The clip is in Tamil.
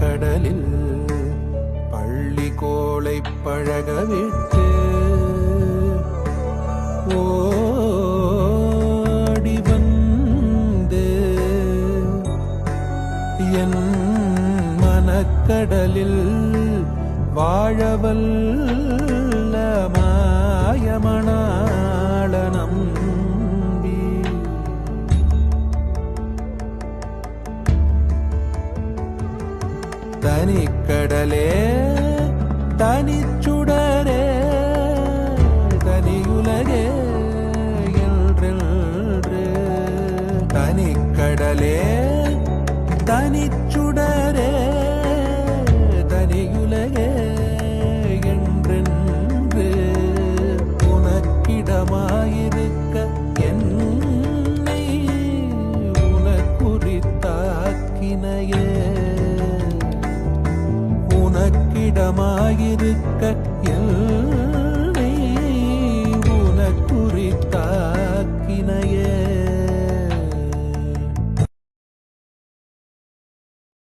கடலில் பள்ளி கோளை பழக விட்டு ஓடி வந்து என் மனக்கடலில் வாழவல் தனிக்கடலே தனிச்சுடரே தனியுலகே என்றென்று. தனிக்கடலே தனிச்சுடரே தனியுலகே என்றென்று. உனக்கிடமாயிருக்க இடமாயிருக்க உனக்குறித்தார்